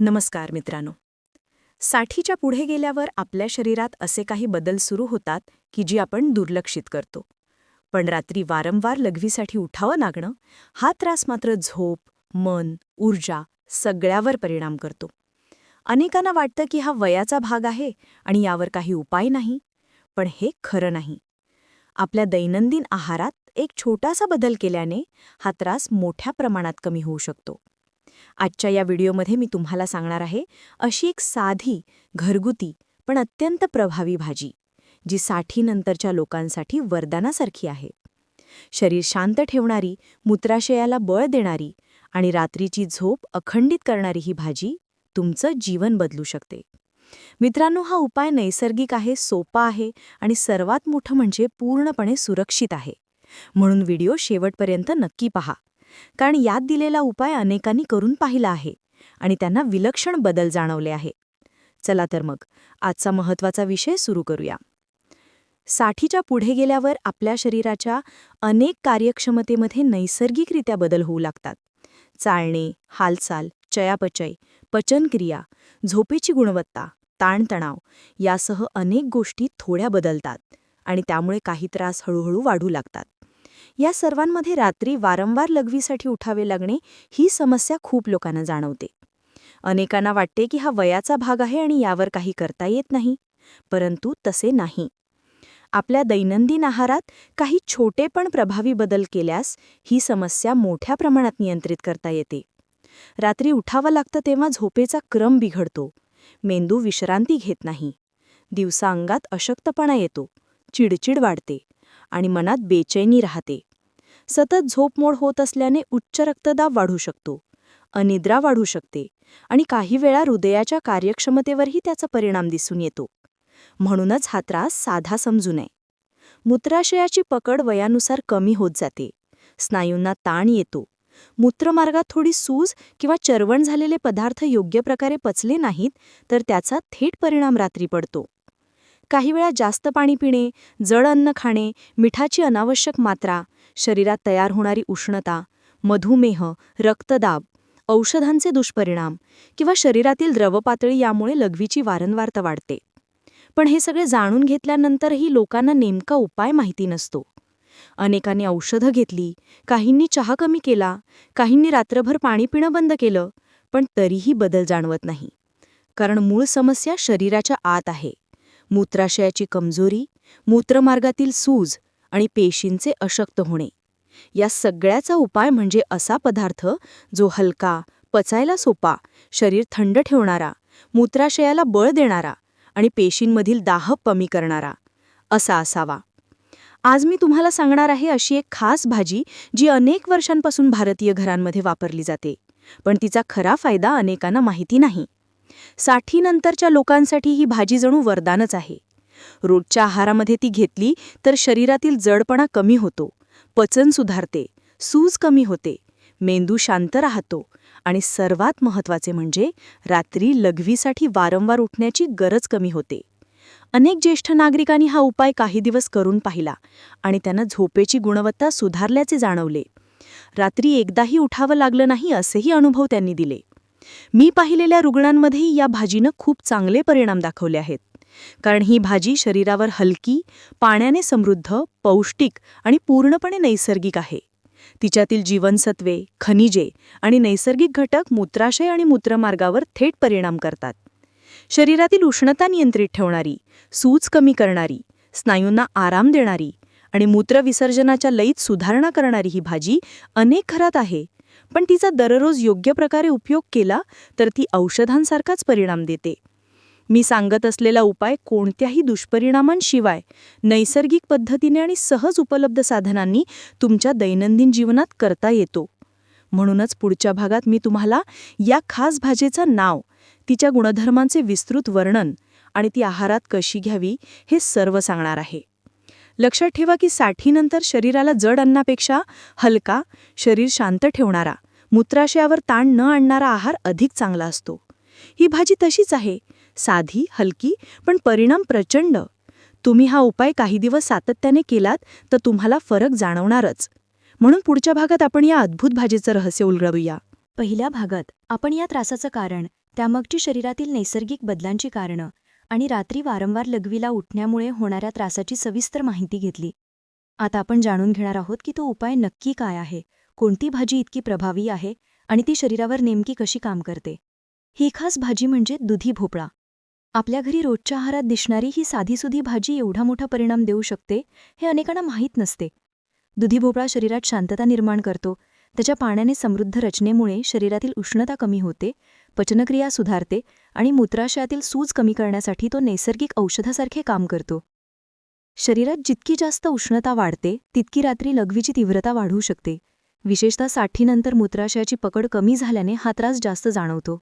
नमस्कार मित्रांनो. साठीच्या पुढे गेल्यावर आपल्या शरीरात असे काही बदल सुरू होतात की जी आपण दुर्लक्षित करतो. पण रात्री वारंवार लघवीसाठी उठावं लागणं हा त्रास मात्र झोप मन ऊर्जा सगळ्यावर परिणाम करतो. अनेकांना वाटतं की हा वयाचा भाग आहे आणि यावर काही उपाय नाही पण हे खरं नाही. आपल्या दैनंदिन आहारात एक छोटासा बदल केल्याने हा त्रास मोठ्या प्रमाणात कमी होऊ शकतो. आजच्या या व्हिडिओमध्ये मी तुम्हाला सांगणार आहे अशी एक साधी घरगुती पण अत्यंत प्रभावी भाजी जी साठीनंतरच्या लोकांसाठी वरदानासारखी आहे. शरीर शांत ठेवणारी मूत्राशयाला बळ देणारी आणि रात्रीची झोप अखंडित करणारी ही भाजी तुमचं जीवन बदलू शकते. मित्रांनो हा उपाय नैसर्गिक आहे सोपा आहे आणि सर्वात मोठं म्हणजे पूर्णपणे सुरक्षित आहे. म्हणून व्हिडिओ शेवटपर्यंत नक्की पहा. कारण यात दिलेला उपाय अनेकांनी करून पाहिला आहे आणि त्यांना विलक्षण बदल जाणवले आहे. चला तर मग आजचा महत्त्वाचा विषय सुरू करूया. साठीच्या पुढे गेल्यावर आपल्या शरीराच्या अनेक कार्यक्षमतेमध्ये नैसर्गिकरित्या बदल होऊ लागतात. चालणे हालचाल चयापचय पचनक्रिया झोपेची गुणवत्ता ताणतणाव यासह अनेक गोष्टी थोड्या बदलतात आणि त्यामुळे काही त्रास हळूहळू वाढू लागतात. या सर्वांमध्ये रात्री वारंवार लघवीसाठी उठावे लागणे ही समस्या खूप लोकांना जाणवते. अनेकांना वाटते की हा वयाचा भाग आहे आणि यावर काही करता येत नाही परंतु तसे नाही. आपल्या दैनंदिन आहारात काही छोटे पण प्रभावी बदल केल्यास ही समस्या मोठ्या प्रमाणात नियंत्रित करता येते. रात्री उठावं लागतं तेव्हा झोपेचा क्रम बिघडतो. मेंदू विश्रांती घेत नाही. दिवसा अंगात अशक्तपणा येतो. चिडचिड वाढते आणि मनात बेचैनी राहते. सतत झोपमोड होत असल्याने उच्च रक्तदाब वाढू शकतो. अनिद्रा वाढू शकते आणि काही वेळा हृदयाच्या कार्यक्षमतेवरही त्याचा परिणाम दिसून येतो. म्हणूनच हा त्रास साधा समजू नये. मूत्राशयाची पकड वयानुसार कमी होत जाते. स्नायूंना ताण येतो. मूत्रमार्गात थोडी सूज किंवा चरवण झालेले पदार्थ योग्य प्रकारे पचले नाहीत तर त्याचा थेट परिणाम रात्री पडतो. काही वेळा जास्त पाणी पिणे जड अन्न खाणे मिठाची अनावश्यक मात्रा शरीरात तयार होणारी उष्णता मधुमेह रक्तदाब औषधांचे दुष्परिणाम किंवा शरीरातील द्रवपातळी यामुळे लघवीची वारंवारता वाढते. पण हे सगळे जाणून घेतल्यानंतरही लोकांना नेमका उपाय माहिती नसतो. अनेकांनी औषधं घेतली काहींनी चहा कमी केला काहींनी रात्रभर पाणी पिणं बंद केलं पण तरीही बदल जाणवत नाही. कारण मूळ समस्या शरीराच्या आत आहे. मूत्राशयाची कमजोरी मूत्रमार्गातील सूज आणि पेशींचे अशक्त होणे. या सगळ्याचा उपाय म्हणजे असा पदार्थ जो हलका पचायला सोपा शरीर थंड ठेवणारा मूत्राशयाला बळ देणारा आणि पेशींमधील दाह कमी करणारा असा असावा. आज मी तुम्हाला सांगणार आहे अशी एक खास भाजी जी अनेक वर्षांपासून भारतीय घरांमध्ये वापरली जाते पण तिचा खरा फायदा अनेकांना माहिती नाही. साठीनंतरच्या लोकांसाठी ही भाजी जणू वरदानच आहे. रोजच्या आहारामध्ये ती घेतली तर शरीरातील जडपणा कमी होतो. पचन सुधारते. सूज कमी होते. मेंदू शांत राहतो. आणि सर्वात महत्त्वाचे म्हणजे रात्री लघवीसाठी वारंवार उठण्याची गरज कमी होते. अनेक ज्येष्ठ नागरिकांनी हा उपाय काही दिवस करून पाहिला आणि त्यांना झोपेची गुणवत्ता सुधारल्याचे जाणवले. रात्री एकदाही उठावं लागलं नाही असेही अनुभव त्यांनी दिले. मी पाहिलेल्या रुग्णांमध्येही या भाजीनं खूप चांगले परिणाम दाखवले आहेत. कारण ही भाजी शरीरावर हलकी पाण्याने समृद्ध पौष्टिक आणि पूर्णपणे नैसर्गिक आहे. तिच्यातील जीवनसत्वे खनिजे आणि नैसर्गिक घटक मूत्राशय आणि मूत्रमार्गावर थेट परिणाम करतात. शरीरातील उष्णता नियंत्रित ठेवणारी सूज कमी करणारी स्नायूंना आराम देणारी आणि मूत्रविसर्जनाच्या लईत सुधारणा करणारी ही भाजी अनेक घरात आहे. पण तिचा दररोज योग्य प्रकारे उपयोग केला तर ती औषधांसारखाच परिणाम देते. मी सांगत असलेला उपाय कोणत्याही दुष्परिणामांशिवाय नैसर्गिक पद्धतीने आणि सहज उपलब्ध साधनांनी तुमच्या दैनंदिन जीवनात करता येतो. म्हणूनच पुढच्या भागात मी तुम्हाला या खास भाजेचं नाव तिच्या गुणधर्मांचे विस्तृत वर्णन आणि ती आहारात कशी घ्यावी हे सर्व सांगणार आहे. लक्षात ठेवा की साठीनंतर शरीराला जड अन्नापेक्षा हलका शरीर शांत ठेवणारा मूत्राशयावर ताण न आणणारा आहार अधिक चांगला असतो. ही भाजी तशीच आहे साधी हलकी पण परिणाम प्रचंड. तुम्ही हा उपाय काही दिवस सातत्याने केलात तर तुम्हाला फरक जाणवणारच. म्हणून पुढच्या भागात आपण या अद्भुत भाजीचं रहस्य उलगडूया. पहिल्या भागात आपण या त्रासाचं कारण त्यामागची शरीरातील नैसर्गिक बदलांची कारणं आणि रात्री वारंवार लघवीला उठण्यामुळे होणाऱ्या त्रासाची सविस्तर माहिती घेतली. आता आपण जाणून घेणार आहोत की तो उपाय नक्की काय आहे कोणती भाजी इतकी प्रभावी आहे आणि ती शरीरावर नेमकी कशी काम करते. ही खास भाजी म्हणजे दुधी भोपळा. आपल्या घरी रोजच्या आहारात दिसणारी ही साधीसुधी भाजी एवढा मोठा परिणाम देऊ शकते हे अनेकांना माहीत नसते. दुधी भोपळा शरीरात शांतता निर्माण करतो. त्याच्या पाण्याने समृद्ध रचनेमुळे शरीरातील उष्णता कमी होते पचनक्रिया सुधारते आणि मूत्राशयातील सूज कमी करण्यासाठी तो नैसर्गिक औषधासारखे काम करतो. शरीरात जितकी जास्त उष्णता वाढते तितकी रात्री लघवीची तीव्रता वाढू शकते. विशेषतः साठीनंतर मूत्राशयाची पकड कमी झाल्याने हा त्रास जास्त जाणवतो.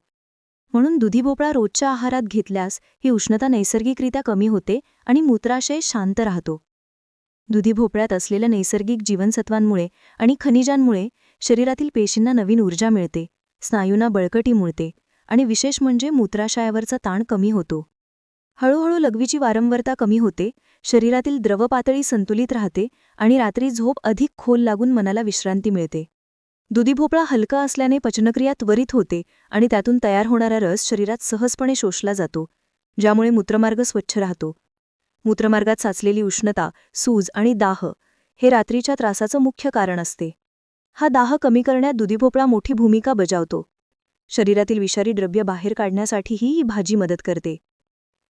म्हणून दुधी भोपळा रोजच्या आहारात घेतल्यास ही उष्णता नैसर्गिकरित्या कमी होते आणि मूत्राशय शांत राहतो. दुधी भोपळ्यात असलेल्या नैसर्गिक जीवनसत्वांमुळे आणि खनिजांमुळे शरीरातील पेशींना नवीन ऊर्जा मिळते स्नायूंना बळकटी मिळते आणि विशेष म्हणजे मूत्राशयावरचा ताण कमी होतो. हळूहळू लघवीची वारंवारता कमी होते शरीरातील द्रवपातळी संतुलित राहते आणि रात्री झोप अधिक खोल लागून मनाला विश्रांती मिळते. दुधी भोपळा हलका असल्याने पचनक्रिया त्वरित होते आणि त्यातून तयार होणारा रस शरीरात सहजपणे शोषला जातो ज्यामुळे मूत्रमार्ग स्वच्छ राहतो. मूत्रमार्गात साचलेली उष्णता सूज आणि दाह हे रात्रीच्या त्रासाचं मुख्य कारण असते. हा दाह कमी करण्यात दुधी भोपळा मोठी भूमिका बजावतो. शरीरातील विषारी द्रव्य बाहेर काढण्यासाठीही ही भाजी मदत करते.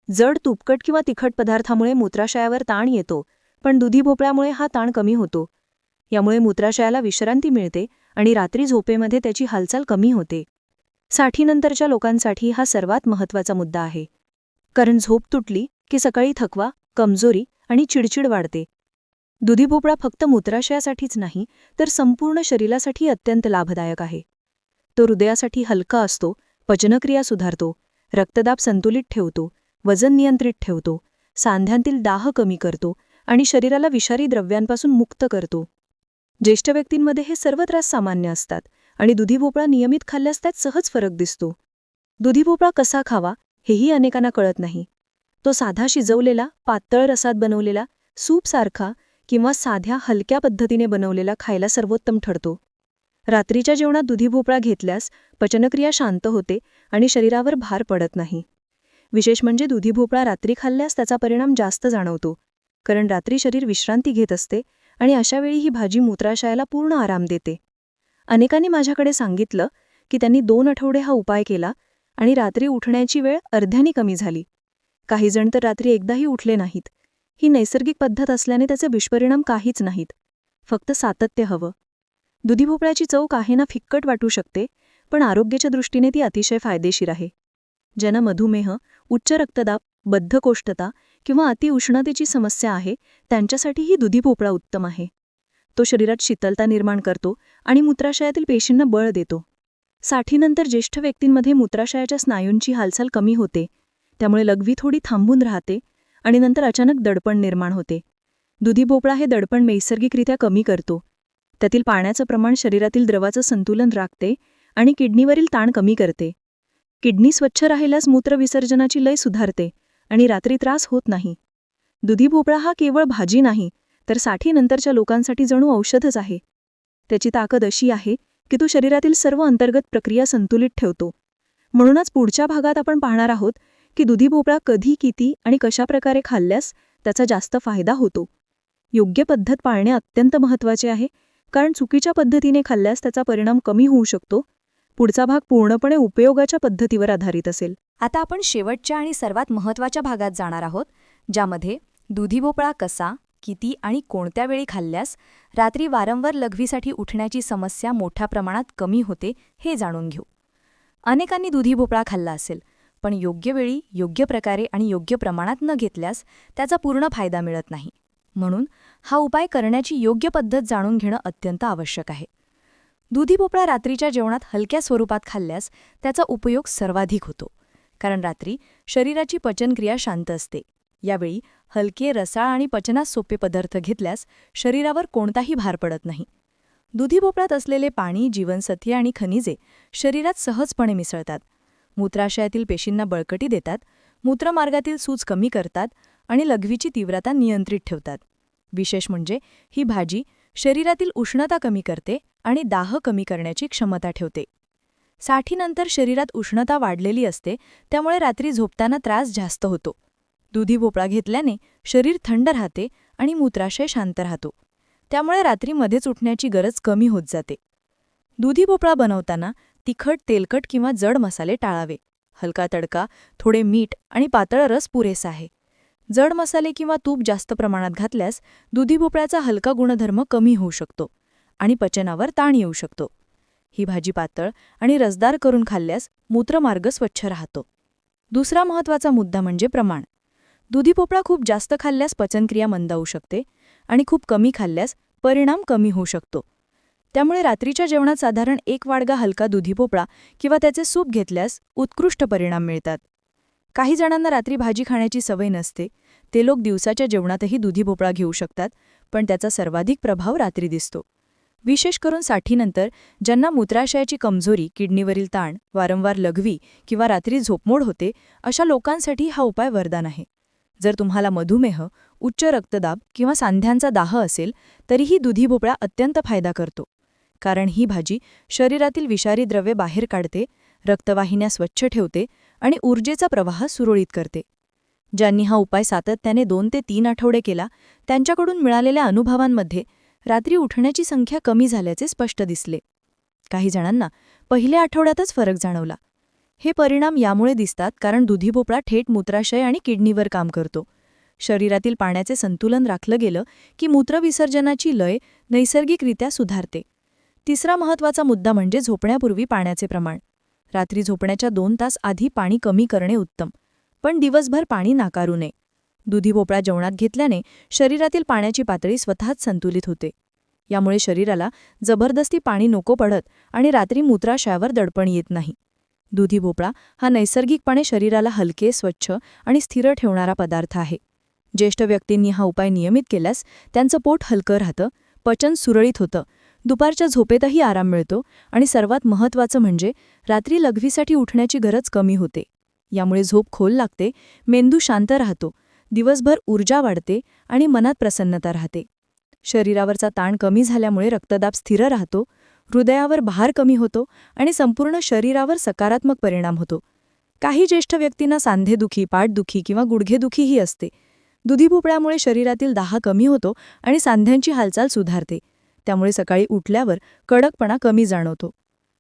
जड तुपकट किंवा तिखट पदार्थामुळे मूत्राशयावर ताण येतो पण दुधी भोपळ्यामुळे हा ताण कमी होतो. यामुळे मूत्राशयाला विश्रांती मिळते आणि रात्री झोपेमध्ये त्याची हालचाल कमी होते. साठीनंतरच्या लोकांसाठी हा सर्वात महत्त्वाचा मुद्दा आहे. कारण झोप तुटली की सकाळी थकवा कमजोरी आणि चिडचिड वाढते. दुधी भोपळा फक्त मूत्राशयासाठीच नाही तर संपूर्ण शरीरासाठी अत्यंत लाभदायक आहे. तो हृदयासाठी हलका असतो पचनक्रिया सुधारतो रक्तदाब संतुलित ठेवतो वजन नियंत्रित ठेवतो सांध्यांतील दाह कमी करतो आणि शरीराला विषारी द्रव्यांपासून मुक्त करतो. ज्येष्ठ व्यक्तींमध्ये हे सर्व त्रास सामान्य असतात आणि दुधी भोपळा नियमित खाल्ल्यास त्यात सहज फरक दिसतो. दुधी भोपळा कसा खावा हेही अनेकांना कळत नाही. तो साधा शिजवलेला पातळ रसात बनवलेला सूपसारखा किंवा साध्या हलक्या पद्धतीने बनवलेला खायला सर्वोत्तम ठरतो. रात्रीच्या जेवणात दुधी भोपळा घेतल्यास पचनक्रिया शांत होते आणि शरीरावर भार पडत नाही. विशेष म्हणजे दुधी भोपळा रात्री खाल्ल्यास त्याचा परिणाम जास्त जाणवतो कारण रात्री शरीर विश्रांती घेत असते आणि अशावेळी ही भाजी मूत्राशयाला पूर्ण आराम देते. अनेकांनी माझ्याकडे सांगितलं की त्यांनी दोन आठवडे हा उपाय केला आणि रात्री उठण्याची वेळ अर्ध्यानी कमी झाली. काहीजण तर रात्री एकदाही उठले नाहीत. ही नैसर्गिक पद्धत असल्याने त्याचे दुष्परिणाम काहीच नाहीत. फक्त सातत्य हवं. दुधी भोपळ्याची चव काहींना फिक्कट वाटू शकते पण आरोग्याच्या दृष्टीने ती अतिशय फायदेशीर आहे. ज्यांना मधुमेह उच्च रक्तदाब बद्धकोष्ठता किंवा अतिउष्णतेची समस्या आहे त्यांच्यासाठी ही दुधी भोपळा उत्तम आहे. तो शरीरात शीतलता निर्माण करतो आणि मूत्राशयातील पेशींना बळ देतो. साठीनंतर ज्येष्ठ व्यक्तींमध्ये मूत्राशयाच्या स्नायूंची हालचाल कमी होते त्यामुळे लघवी थोडी थांबून राहते आणि नंतर अचानक दडपण निर्माण होते. दुधी भोपळा हे दडपण नैसर्गिकरित्या कमी करतो. त्यातील पाण्याचं प्रमाण शरीरातील द्रवाचं संतुलन राखते आणि किडनीवरील ताण कमी करते. किडनी स्वच्छ राहिल्यास मूत्रविसर्जनाची लय सुधारते आणि रात्री त्रास होत नाही. दुधी भोपळा हा केवळ भाजी नाही तर साठीनंतरच्या लोकांसाठी जणू औषधच आहे. त्याची ताकद अशी आहे की तो शरीरातील सर्व अंतर्गत प्रक्रिया संतुलित ठेवतो. म्हणूनच पुढच्या भागात आपण पाहणार आहोत की दुधी भोपळा कधी किती आणि कशाप्रकारे खाल्ल्यास त्याचा जास्त फायदा होतो. योग्य पद्धत पाळणे अत्यंत महत्त्वाचे आहे कारण चुकीच्या पद्धतीने खाल्ल्यास त्याचा परिणाम कमी होऊ शकतो पुढचा भाग पूर्णपणे उपयोगाच्या पद्धतीवर आधारित असेल. आता आपण शेवटच्या आणि सर्वात महत्त्वाच्या भागात जाणार आहोत ज्यामध्ये दुधी भोपळा कसा किती आणि कोणत्या वेळी खाल्ल्यास रात्री वारंवार लघवीसाठी उठण्याची समस्या मोठ्या प्रमाणात कमी होते हे जाणून घेऊ. अनेकांनी दुधी भोपळा खाल्ला असेल पण योग्य वेळी योग्य प्रकारे आणि योग्य प्रमाणात न घेतल्यास त्याचा पूर्ण फायदा मिळत नाही. म्हणून हा उपाय करण्याची योग्य पद्धत जाणून घेणं अत्यंत आवश्यक आहे. दुधी भोपळा रात्रीच्या जेवणात हलक्या स्वरूपात खाल्ल्यास त्याचा उपयोग सर्वाधिक होतो. कारण रात्री शरीराची पचनक्रिया शांत असते. यावेळी हलके रसाळ आणि पचनास सोपे पदार्थ घेतल्यास शरीरावर कोणताही भार पडत नाही. दुधी भोपळ्यात असलेले पाणी जीवनसत्वे आणि खनिजे शरीरात सहजपणे मिसळतात. मूत्राशयातील पेशींना बळकटी देतात मूत्रमार्गातील सूज कमी करतात आणि लघवीची तीव्रता नियंत्रित ठेवतात. विशेष म्हणजे ही भाजी शरीरातील उष्णता कमी करते आणि दाह कमी करण्याची क्षमता ठेवते. साठीनंतर शरीरात उष्णता वाढलेली असते त्यामुळे रात्री झोपताना त्रास जास्त होतो. दुधी भोपळा घेतल्याने शरीर थंड राहते आणि मूत्राशय शांत राहतो. त्यामुळे रात्री मध्येच उठण्याची गरज कमी होत जाते. दुधी भोपळा बनवताना तिखट तेलकट किंवा जड मसाले टाळावे. हलका तडका थोडे मीठ आणि पातळ रस पुरेसा आहे. जड मसाले किंवा तूप जास्त प्रमाणात घातल्यास दुधी भोपळ्याचा हलका गुणधर्म कमी होऊ शकतो. आणि पचनावर ताण येऊ शकतो. ही भाजी पातळ आणि रसदार करून खाल्ल्यास मूत्रमार्ग स्वच्छ राहतो. दुसरा महत्त्वाचा मुद्दा म्हणजे प्रमाण. दुधी पोपळा खूप जास्त खाल्ल्यास पचनक्रिया मंदावू शकते आणि खूप कमी खाल्ल्यास परिणाम कमी होऊ शकतो. त्यामुळे रात्रीच्या जेवणात साधारण एक वाडगा हलका दुधी पोपळा किंवा त्याचे सूप घेतल्यास उत्कृष्ट परिणाम मिळतात. काही जणांना रात्री भाजी खाण्याची सवय नसते. ते लोक दिवसाच्या जेवणातही दुधी भोपळा घेऊ शकतात पण त्याचा सर्वाधिक प्रभाव रात्री दिसतो. विशेष करून साठीनंतर ज्यांना मूत्राशयाची कमजोरी किडनीवरील ताण वारंवार लघवी किंवा रात्री झोपमोड होते अशा लोकांसाठी हा उपाय वरदान आहे. जर तुम्हाला मधुमेह उच्च रक्तदाब किंवा सांध्यांचा दाह असेल तरीही दुधी भोपळा अत्यंत फायदा करतो. कारण ही भाजी शरीरातील विषारी द्रव्ये बाहेर काढते रक्तवाहिन्या स्वच्छ ठेवते आणि ऊर्जेचा प्रवाह सुरळीत करते. ज्यांनी हा उपाय सातत्याने दोन ते तीन आठवडे केला त्यांच्याकडून मिळालेल्या अनुभवांमध्ये रात्री उठण्याची संख्या कमी झाल्याचे स्पष्ट दिसले. काही जणांना पहिल्या आठवड्यातच फरक जाणवला. हे परिणाम यामुळे दिसतात कारण दुधी भोपळा थेट मूत्राशय आणि किडनीवर काम करतो. शरीरातील पाण्याचे संतुलन राखलं गेलं की मूत्रविसर्जनाची लय नैसर्गिकरित्या सुधारते. तिसरा महत्त्वाचा मुद्दा म्हणजे झोपण्यापूर्वी पाण्याचे प्रमाण. रात्री झोपण्याच्या दोन तास आधी पाणी कमी करणे उत्तम पण दिवसभर पाणी नाकारू नये. दुधी भोपळा जेवणात घेतल्याने शरीरातील पाण्याची पातळी स्वतःच संतुलित होते. यामुळे शरीराला जबरदस्ती पाणी नको पडत आणि रात्री मूत्राशयावर दडपण येत नाही. दुधी भोपळा हा नैसर्गिकपणे शरीराला हलके स्वच्छ आणि स्थिर ठेवणारा पदार्थ आहे. ज्येष्ठ व्यक्तींनी हा उपाय नियमित केल्यास त्यांचं पोट हलकं राहतं पचन सुरळीत होतं दुपारच्या झोपेतही आराम मिळतो आणि सर्वात महत्त्वाचं म्हणजे रात्री लघवीसाठी उठण्याची गरज कमी होते. यामुळे झोप खोल लागते मेंदू शांत राहतो दिवसभर ऊर्जा वाढते आणि मनात प्रसन्नता राहते. शरीरावरचा ताण कमी झाल्यामुळे रक्तदाब स्थिर राहतो हृदयावर भार कमी होतो आणि संपूर्ण शरीरावर सकारात्मक परिणाम होतो. काही ज्येष्ठ व्यक्तींना सांधेदुखी पाठदुखी किंवा गुडघेदुखीही असते. दुधी भोपळ्यामुळे शरीरातील दाह कमी होतो आणि सांध्यांची हालचाल सुधारते. त्यामुळे सकाळी उठल्यावर कडकपणा कमी जाणवतो.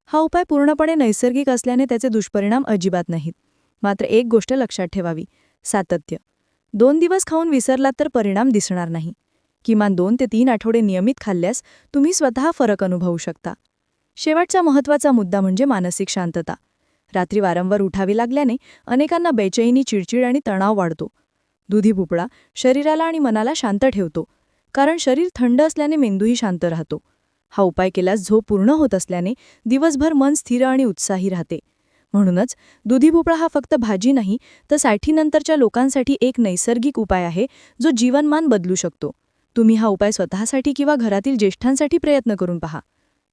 हा उपाय पूर्णपणे नैसर्गिक असल्याने त्याचे दुष्परिणाम अजिबात नाहीत. मात्र एक गोष्ट लक्षात ठेवावी सातत्य. दोन दिवस खाऊन विसरलात तर परिणाम दिसणार नाही. किमान दोन ते तीन आठवडे नियमित खाल्ल्यास तुम्ही स्वतः फरक अनुभवू शकता. शेवटचा महत्त्वाचा मुद्दा म्हणजे मानसिक शांतता. रात्री वारंवार उठावी लागल्याने अनेकांना बेचैनी चिडचिड आणि तणाव वाढतो. दुधी भोपळा शरीराला आणि मनाला शांत ठेवतो कारण शरीर थंड असल्याने मेंदूही शांत राहतो. हा उपाय केल्यास झोप पूर्ण होत असल्याने दिवसभर मन स्थिर आणि उत्साही राहते. म्हणूनच दुधी भोपळा हा फक्त भाजी नाही तर साठीनंतरच्या लोकांसाठी एक नैसर्गिक उपाय आहे जो जीवनमान बदलू शकतो. तुम्ही हा उपाय स्वतःसाठी किंवा घरातील ज्येष्ठांसाठी प्रयत्न करून पहा.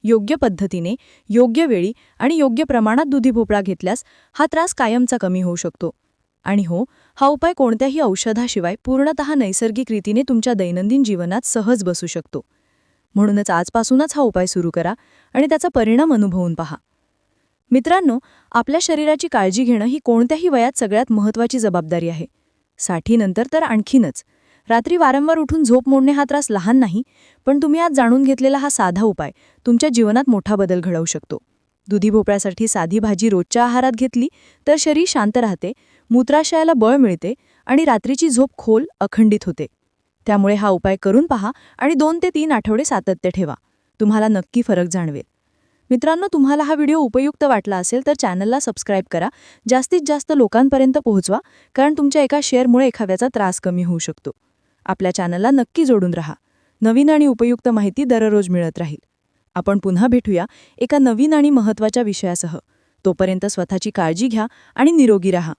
योग्य पद्धतीने योग्य वेळी आणि योग्य प्रमाणात दुधी भोपळा घेतल्यास हा त्रास कायमचा कमी होऊ शकतो. आणि हो हा उपाय कोणत्याही औषधाशिवाय पूर्णतः नैसर्गिक रीतीने तुमच्या दैनंदिन जीवनात सहज बसू शकतो. म्हणूनच आजपासूनच हा उपाय सुरू करा आणि त्याचा परिणाम अनुभवून पहा. मित्रांनो आपल्या शरीराची काळजी घेणं ही कोणत्याही वयात सगळ्यात महत्त्वाची जबाबदारी आहे. साठीनंतर तर आणखीनच. रात्री वारंवार उठून झोप मोडणे हा त्रास लहान नाही पण तुम्ही आज जाणून घेतलेला हा साधा उपाय तुमच्या जीवनात मोठा बदल घडवू शकतो. दुधी भोपळ्यासाठी साधी भाजी रोजच्या आहारात घेतली तर शरीर शांत राहते मूत्राशयाला बळ मिळते आणि रात्रीची झोप खोल अखंडित होते. त्यामुळे हा उपाय करून पहा आणि दोन ते तीन आठवडे सातत्य ठेवा. तुम्हाला नक्की फरक जाणवेल. मित्रांनो तुम्हाला हा व्हिडिओ उपयुक्त वाटला असेल तर चॅनलला सबस्क्राईब करा. जास्तीत जास्त लोकांपर्यंत पोहोचवा कारण तुमच्या एका शेअरमुळे एखाद्याचा त्रास कमी होऊ शकतो. आपल्या चॅनलला नक्की जोडून राहा. नवीन आणि उपयुक्त माहिती दररोज मिळत राहील. आपण पुन्हा भेटूया एका नवीन आणि महत्त्वाच्या विषयासह. तोपर्यंत स्वतःची काळजी घ्या आणि निरोगी राहा.